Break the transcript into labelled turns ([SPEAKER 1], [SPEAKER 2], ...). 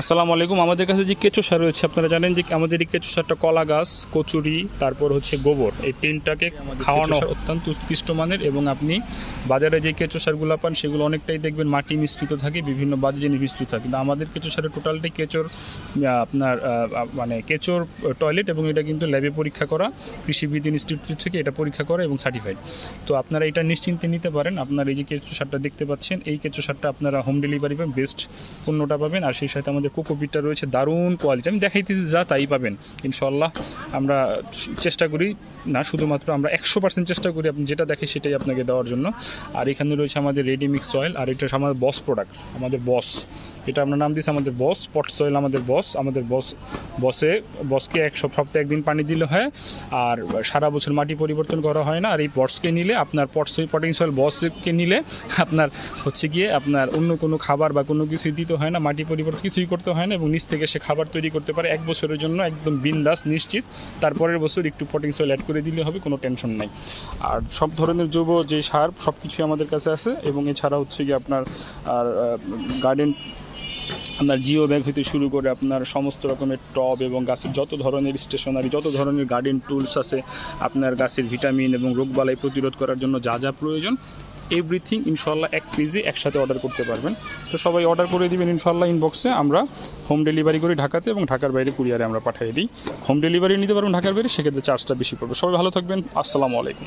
[SPEAKER 1] আসসালামু আলাইকুম। আমাদের কাছে যে কেঁচো সার রয়েছে আপনারা জানেন যে আমাদের এই কেঁচো সারটা কলা গাছ কচুরি তারপর হচ্ছে গোবর। এই তিনটাকে খাওয়ানো অত্যন্ত উৎকৃষ্ট মানের এবং আপনি বাজারে যে কেঁচো সারগুলো পান সেগুলো অনেকটাই দেখবেন মাটি মিশ্রিত থাকে বিভিন্ন বাজে জিনিস মিশ্রিত থাকে। কিন্তু আমাদের কেঁচো সারের টোটালটাই কেঁচোর আপনার মানে কেঁচোর টয়লেট এবং এটা কিন্তু ল্যাবে পরীক্ষা করা কৃষিবিদ ইনস্টিটিউট থেকে এটা পরীক্ষা করা এবং সার্টিফাইড তো আপনারা এটা নিশ্চিন্তে নিতে পারেন। আপনার এই যে কেঁচো সারটা দেখতে পাচ্ছেন এই কেঁচো সারটা আপনারা হোম ডেলিভারি পাবেন বেস্ট পণ্যটা পাবেন। আর সেই সাথে আমাদের কোকোপিটটা রয়েছে, দারুণ কোয়ালিটি আমি দেখাইতেছি যা তাই পাবেন। ইনশাল্লাহ আমরা চেষ্টা করি, না, শুধুমাত্র আমরা একশো পার্সেন্ট চেষ্টা করি আপনি যেটা দেখে সেটাই আপনাকে দেওয়ার জন্য। আর এখানে রয়েছে আমাদের রেডি মিক্স অয়েল আর এটা আমাদের বস প্রোডাক্ট আমাদের বস এটা আমরা নাম দিয়েছি আমাদের বস পট সয়েল আমাদের বস আমাদের বস বসে বসকে এক সপ্তাহে একদিন পানি দিলে হয়, আর সারা বছর মাটি পরিবর্তন করা হয় না, আর এই বসকে নিলে আপনার পট পটিং সয়েল বসকে নিলে আপনার হচ্ছে গিয়ে আপনার অন্য কোনো খাবার বা কোনো কিছুই দিতে হয় না, মাটি পরিবর্তন কিছুই হয় না এবং নিচ থেকে সে খাবার তৈরি করতে পারে এক বছরের জন্য, একদম বিন্দাস, নিশ্চিত। তারপরের বছর একটু পটিং সয়েল অ্যাড করে দিলে হবে, কোনো টেনশন নাই। আর সব ধরনের জৈব যে সার সব কিছুই আমাদের কাছে আছে এবং এছাড়া হচ্ছে গিয়ে আপনার, আর গার্ডেন আপনার জিও ব্যাগ হতে শুরু করে আপনার সমস্ত রকমের টব এবং গাছের যত ধরনের স্টেশনারি যত ধরনের গার্ডেন টুলস আছে, আপনার গাছের ভিটামিন এবং রোগবালাই প্রতিরোধ করার জন্য যা যা প্রয়োজন এভরিথিং ইনশাল্লাহ এক পেজে একসাথে অর্ডার করতে পারবেন। তো সবাই অর্ডার করে দিবেন ইনশাল্লাহ ইনবক্সে আমরা হোম ডেলিভারি করি ঢাকাতে এবং ঢাকার বাইরে কুরিয়ারে আমরা পাঠিয়ে দিই। হোম ডেলিভারি নিতে পারবেন ঢাকার বাইরে, সেক্ষেত্রে চার্জটা বেশি পড়বে। সবাই ভালো থাকবেন, আসসালামু আলাইকুম।